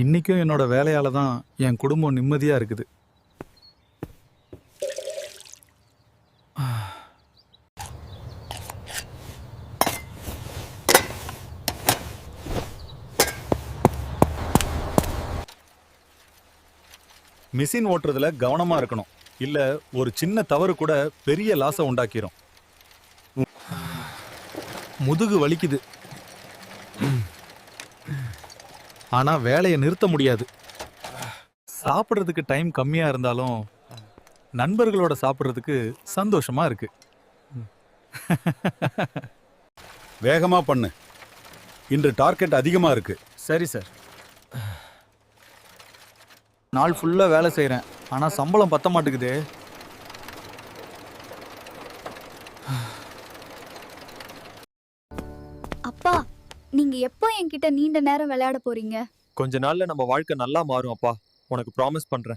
இன்னைக்கும் என்னோட வேலையால தான் என் குடும்பம் நிம்மதியா இருக்குது. மிஷின் ஓட்டுறதுல கவனமா இருக்கணும். இல்ல ஒரு சின்ன தவறு கூட பெரிய லாஸை உண்டாக்கிரும். முதுகு வலிக்குது. ஆனா வேலையை நிறுத்த முடியாது. சாப்பிட்றதுக்கு டைம் கம்மியா இருந்தாலும் நண்பர்களோட சாப்பிட்றதுக்கு சந்தோஷமா இருக்கு. வேகமா பண்ணு. இன்று டார்கெட் அதிகமா இருக்கு. சரி சார் நாள் ஃபுல்லா வேலை செய்றேன். ஆனா சம்பளம் பத்த மாட்டேங்குதே. அப்பா நீங்க எப்போ என்கிட்ட நீண்ட நேரம் விளையாட போறீங்க? கொஞ்ச நாள்ல நம்ம வாழ்க்கை நல்லா மாறும் அப்பா. உனக்கு ப்ராமிஸ் பண்றேன்.